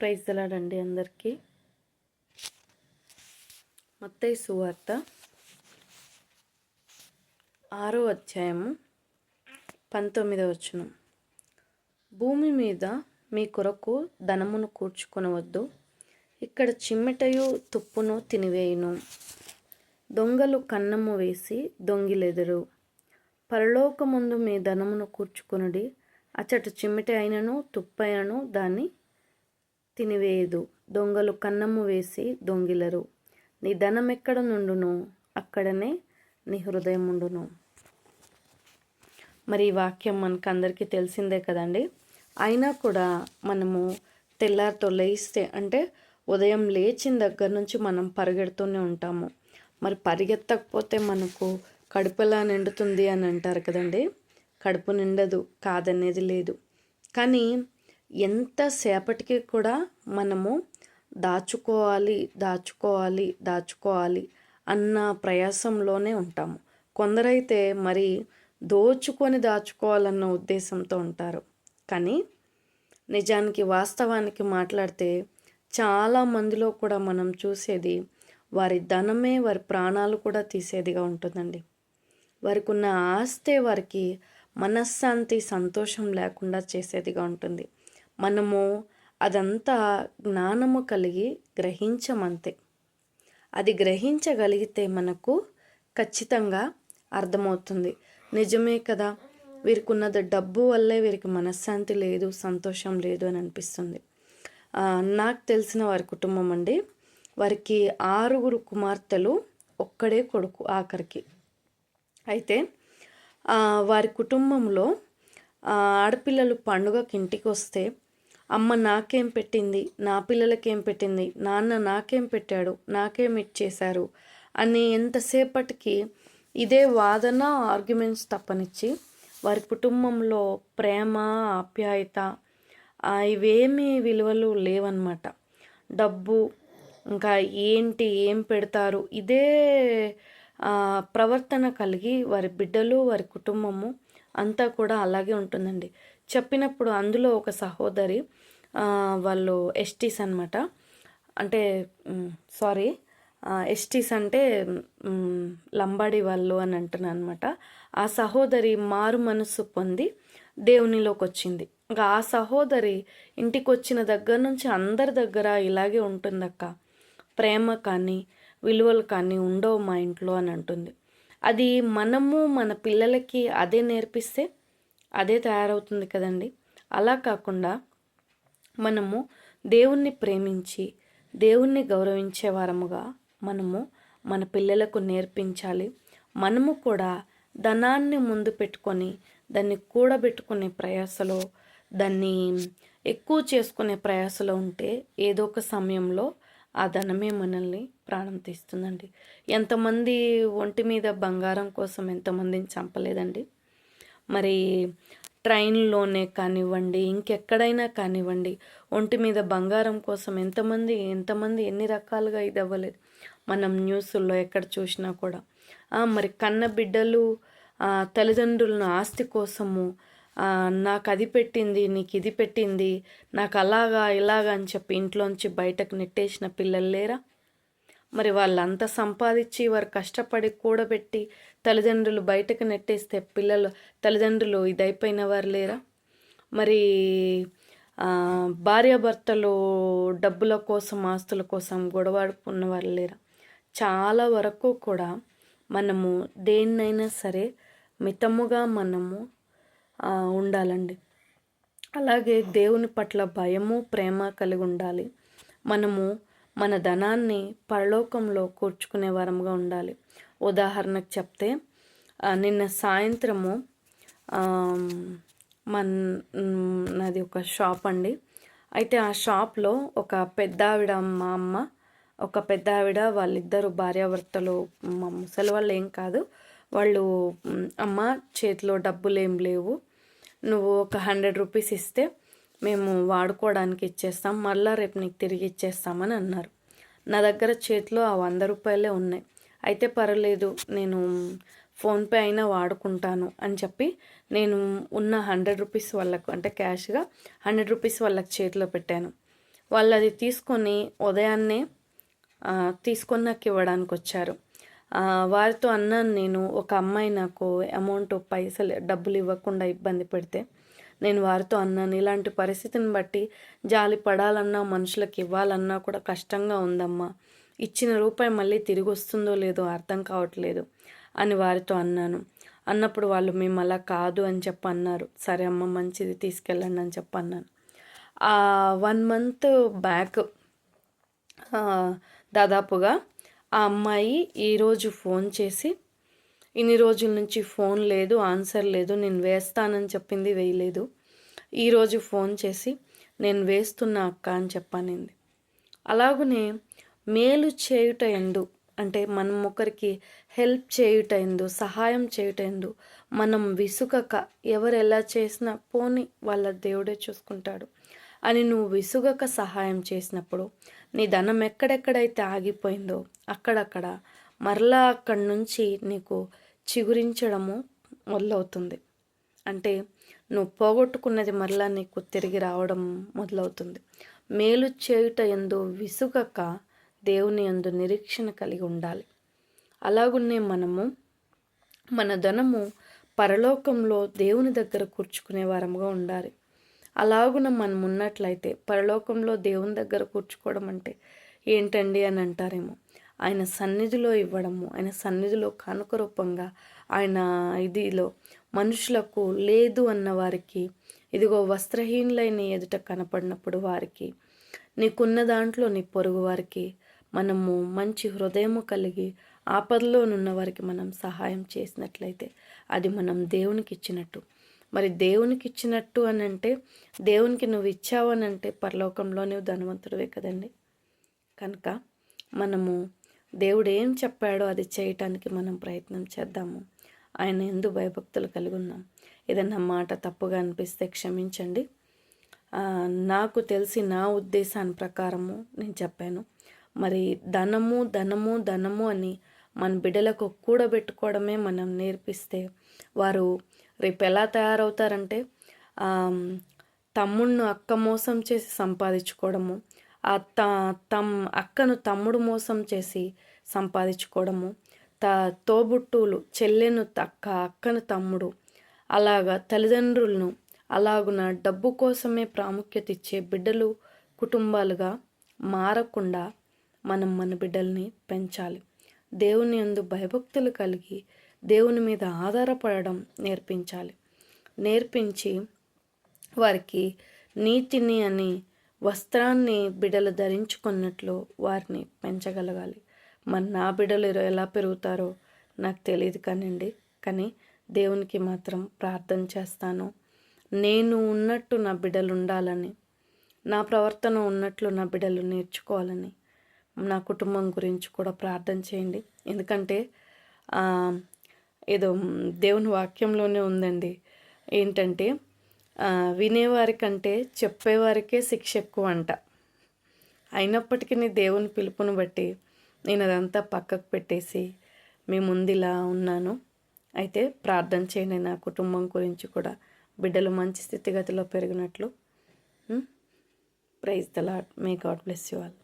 Praise తెలాడండి అందరికీ. మత్తయి సువార్త ఆరో అధ్యాయము పంతొమ్మిదవ వచనం. భూమి మీద మీ కొరకు ధనమును కూర్చుకొనవద్దు. ఇక్కడ చిమ్మెటయు తుప్పును తినివేయును. దొంగలు కన్నము వేసి దొంగిలెదరు. పరలోకముందు మీ ధనమును కూర్చుకొనుడి. అచ్చట చిమ్మెట అయినను తుప్పైనను దాన్ని తినివేయదు. దొంగలు కన్నము వేసి దొంగిలరు. నీ ధనం ఎక్కడ నుండును? అక్కడనే నీ హృదయం ఉండును మరి ఈ వాక్యం మనకు అందరికీ తెలిసిందే కదండి. అయినా కూడా మనము తెల్లారితో లేస్తే అంటే ఉదయం లేచిన దగ్గర నుంచి మనం పరిగెడుతూనే ఉంటాము. మరి పరిగెత్తకపోతే మనకు కడుపులా నిండుతుంది అని అంటారు కదండి. కడుపు నిండదు కాదనేది లేదు. కానీ ఎంతసేపటికి కూడా మనము దాచుకోవాలి దాచుకోవాలి దాచుకోవాలి అన్న ప్రయాసంలోనే ఉంటాము. కొందరైతే మరి దోచుకొని దాచుకోవాలన్న ఉద్దేశంతో ఉంటారు. కానీ నిజానికి వాస్తవానికి మాట్లాడితే చాలా మందిలో కూడా మనం చూసేది వారి ధనమే వారి ప్రాణాలు కూడా తీసేదిగా ఉంటుందండి. వారికి ఉన్న ఆస్తే వారికి మనశ్శాంతి సంతోషం లేకుండా చేసేదిగా ఉంటుంది. మనము అదంతా జ్ఞానము కలిగి గ్రహించమంతే. అది గ్రహించగలిగితే మనకు ఖచ్చితంగా అర్థమవుతుంది. నిజమే కదా? వీరికి ఉన్నది డబ్బు వల్లే వీరికి మనశ్శాంతి లేదు సంతోషం లేదు అని అనిపిస్తుంది. నాకు తెలిసిన వారి కుటుంబం అండి వారికి ఆరుగురు కుమార్తెలు ఒక్కడే కొడుకు ఆఖరికి. అయితే వారి కుటుంబంలో ఆడపిల్లలు పండుగకి ఇంటికి వస్తే అమ్మ నాకేం పెట్టింది? నా పిల్లలకేం పెట్టింది? నాన్న నాకేం పెట్టాడు? నాకేం ఇచ్చేశారు? అని ఎంతసేపటికి ఇదే వాదన ఆర్గ్యుమెంట్స్ తప్పనిచ్చి వారి కుటుంబంలో ప్రేమ ఆప్యాయత ఇవేమీ విలువలు లేవన్నమాట. డబ్బు ఇంకా ఏంటి ఏం పెడతారు? ఇదే ప్రవర్తన కలిగి వారి బిడ్డలు వారి కుటుంబము అంతా కూడా అలాగే ఉంటుందండి. చెప్పినప్పుడు అందులో ఒక సహోదరి వాళ్ళు ఎస్టీస్ అనమాట అంటే సారీ ఎస్టీస్ అంటే లంబాడి వాళ్ళు అని అంటున్నాను అనమాట ఆ సహోదరి మారు మనసు పొంది దేవునిలోకి వచ్చింది ఇంకా ఆ సహోదరి ఇంటికి వచ్చిన దగ్గర నుంచి అందరి దగ్గర ఇలాగే ఉంటుందక్క. ప్రేమ కానీ విలువలు కానీ ఉండవు మా ఇంట్లో అని అంటుంది. అది మనము మన పిల్లలకి అదే నేర్పిస్తే అదే తయారవుతుంది కదండి. అలా కాకుండా మనము దేవుణ్ణి ప్రేమించి దేవుణ్ణి గౌరవించే వారముగా మనము మన పిల్లలకు నేర్పించాలి. మనము కూడా ధనాన్ని ముందు పెట్టుకొని దాన్ని కూడబెట్టుకునే ప్రయాసలో దాన్ని ఎక్కువ చేసుకునే ప్రయాసలో ఉంటే ఏదో ఒక సమయంలో ఆ ధనమే మనల్ని ప్రాణం తీస్తుందండి. ఎంతమంది ఒంటి మీద బంగారం కోసం ఎంతమందిని చంపలేదండి. మరి ట్రైన్లోనే కానివ్వండి ఇంకెక్కడైనా కానివ్వండి ఒంటి మీద బంగారం కోసం ఎంతమంది ఎంతమంది ఎన్ని రకాలుగా ఇది అవ్వలేదు. మనం న్యూస్లో ఎక్కడ చూసినా కూడా. మరి కన్న బిడ్డలు తల్లిదండ్రులను ఆస్తి కోసము నాకు అది పెట్టింది నీకు ఇది పెట్టింది నాకు అలాగా ఇలాగా అని చెప్పి ఇంట్లోంచి బయటకు నెట్టేసిన పిల్లలు లేరా? మరి వాళ్ళంతా సంపాదించి వారు కష్టపడి కూడబెట్టి తల్లిదండ్రులు బయటకు నెట్టేస్తే పిల్లలు తల్లిదండ్రులు ఇదైపోయిన వారు లేరా? మరి భార్యాభర్తలు డబ్బుల కోసం ఆస్తుల కోసం గొడవాడుకున్న వారు లేరా? చాలా వరకు కూడా మనము దేన్నైనా సరే మితముగా మనము ఉండాలండి. అలాగే దేవుని పట్ల భయము ప్రేమ కలిగి ఉండాలి మనము మన ధనాన్ని పరలోకంలో కూర్చుకునే వరంగా ఉండాలి. ఉదాహరణకు చెప్తే నిన్న సాయంత్రము మన నాది ఒక షాప్ అండి. అయితే ఆ షాప్లో ఒక పెద్ద ఆవిడ మా అమ్మ ఒక పెద్ద ఆవిడ వాళ్ళిద్దరు భార్యాభర్తలు మా ముసలి వాళ్ళు ఏం కాదు వాళ్ళు అమ్మ చేతిలో డబ్బులు ఏం లేవు నువ్వు ఒక హండ్రెడ్ రూపీస్ ఇస్తే మేము వాడుకోవడానికి ఇచ్చేస్తాం మళ్ళీ రేపు నీకు తిరిగి ఇచ్చేస్తామని అన్నారు. నా దగ్గర చేతిలో ఆ వంద రూపాయలే ఉన్నాయి. అయితే పర్వాలేదు నేను ఫోన్పే అయినా వాడుకుంటాను అని చెప్పి నేను ఉన్న హండ్రెడ్ రూపీస్ వాళ్ళకు అంటే క్యాష్గా హండ్రెడ్ రూపీస్ వాళ్ళకి చేతిలో పెట్టాను. వాళ్ళు అది తీసుకొని ఉదయాన్నే తీసుకొని నాకు ఇవ్వడానికి వచ్చారు. వారితో అన్నాను నేను ఒక అమ్మాయి నాకు అమౌంట్ పైసలు డబ్బులు ఇవ్వకుండా ఇబ్బంది పెడితే నేను వారితో అన్నాను ఇలాంటి పరిస్థితిని బట్టి జాలి పడాలన్నా మనుషులకు ఇవ్వాలన్నా కూడా కష్టంగా ఉందమ్మా. ఇచ్చిన రూపాయి మళ్ళీ తిరిగి వస్తుందో లేదో అర్థం కావట్లేదు అని వారితో అన్నాను. అన్నప్పుడు వాళ్ళు మేము అలా కాదు అని చెప్పి అన్నారు. సరే అమ్మ మంచిది తీసుకెళ్ళండి అని చెప్పి అన్నాను. ఆ వన్ మంత్ బ్యాక్ దాదాపుగా ఆ అమ్మాయి ఈరోజు ఫోన్ చేసి ఇన్ని రోజుల నుంచి ఫోన్ లేదు ఆన్సర్ లేదు నేను వేస్తానని చెప్పింది వేయలేదు. ఈరోజు ఫోన్ చేసి నేను వేస్తున్నా అక్క అని చెప్పానింది. అలాగనే మేలు చేయుట ఎందు అంటే మనం ఒకరికి హెల్ప్ చేయుట ఎందు సహాయం చేయుట ఎందు మనం విసుగక ఎవరు ఎలా చేసినా పోని వాళ్ళ దేవుడే చూసుకుంటాడు. అని నువ్వు విసుగక సహాయం చేసినప్పుడు నీ ధనం ఎక్కడెక్కడైతే ఆగిపోయిందో అక్కడక్కడ మరలా అక్కడి నుంచి నీకు చిగురించడము మొదలవుతుంది. అంటే నువ్వు పోగొట్టుకున్నది మరలా నీకు తిరిగి రావడం మొదలవుతుంది. మేలు చేయుట ఎందు విసుగక దేవుని ఎందు నిరీక్షణ కలిగి ఉండాలి. అలాగున్నే మనము మన ధనము పరలోకంలో దేవుని దగ్గర కూర్చుకునే వారముగా ఉండాలి. అలాగున మనం ఉన్నట్లయితే పరలోకంలో దేవుని దగ్గర కూర్చుకోవడం అంటే ఏంటండి అని అంటారేమో. ఆయన సన్నిధిలో ఇవ్వడము ఆయన సన్నిధిలో కానుక రూపంగా ఆయన ఇదిలో మనుషులకు లేదు అన్న వారికి ఇదిగో వస్త్రహీనులైన ఎదుట కనపడినప్పుడు వారికి నీకున్న దాంట్లో నీ పొరుగు వారికి మనము మంచి హృదయము కలిగి ఆపదలోనున్న వారికి మనం సహాయం చేసినట్లయితే అది మనం దేవునికి ఇచ్చినట్టు మరి దేవునికి ఇచ్చినట్టు అని అంటే దేవునికి నువ్వు ఇచ్చావు అని అంటే పరలోకంలో నువ్వు ధనవంతుడివే కదండి. కనుక మనము దేవుడు ఏం చెప్పాడో అది చేయటానికి మనం ప్రయత్నం చేద్దాము. ఆయన ఎందు భయభక్తులు కలిగి ఉన్నాం ఏదన్నా మాట తప్పుగా అనిపిస్తే క్షమించండి. నాకు తెలిసి నా ఉద్దేశాన్ని ప్రకారము నేను చెప్పాను. మరి ధనము ధనము ధనము అని మన బిడ్డలకు కూడబెట్టుకోవడమే మనం నేర్పిస్తే వారు రేపు ఎలా తయారవుతారంటే తమ్ముణ్ణు తమ్ముడిని అక్క మోసం చేసి సంపాదించుకోవడము త తమ్ అక్కను తమ్ముడు మోసం చేసి సంపాదించుకోవడము త తోబుట్టువులు చెల్లెను అక్క అక్కను తమ్ముడు అలాగా తల్లిదండ్రులను అలాగున డబ్బు కోసమే ప్రాముఖ్యత ఇచ్చే బిడ్డలు కుటుంబాలుగా మారకుండా మనం మన బిడ్డల్ని పెంచాలి. దేవుని యందు భయభక్తులు కలిగి దేవుని మీద ఆధారపడడం నేర్పించాలి. నేర్పించి వారికి నీతిని అని వస్త్రాన్ని బిడలు ధరించుకున్నట్లు వారిని పెంచగలగాలి. మరి నా బిడ్డలు ఎలా పెరుగుతారో నాకు తెలియదు కానివ్వండి కానీ దేవునికి మాత్రం ప్రార్థన చేస్తాను. నేను ఉన్నట్టు నా బిడ్డలు ఉండాలని నా ప్రవర్తన ఉన్నట్లు నా బిడ్డలు నేర్చుకోవాలని నా కుటుంబం గురించి కూడా ప్రార్థన చేయండి. ఎందుకంటే ఏదో దేవుని వాక్యంలోనే ఉందండి. ఏంటంటే వినేవారికంటే చెప్పేవారికే శిక్ష ఎక్కువ అంట అయినప్పటికీ నీ దేవుని పిలుపుని బట్టి నేను అదంతా పక్కకు పెట్టేసి మీ ముందు ఇలా ఉన్నాను. అయితే ప్రార్థన చేయండి నా కుటుంబం గురించి కూడా. బిడ్డలు మంచి స్థితిగతిలో పెరిగినట్లు. Praise the Lord may God bless you all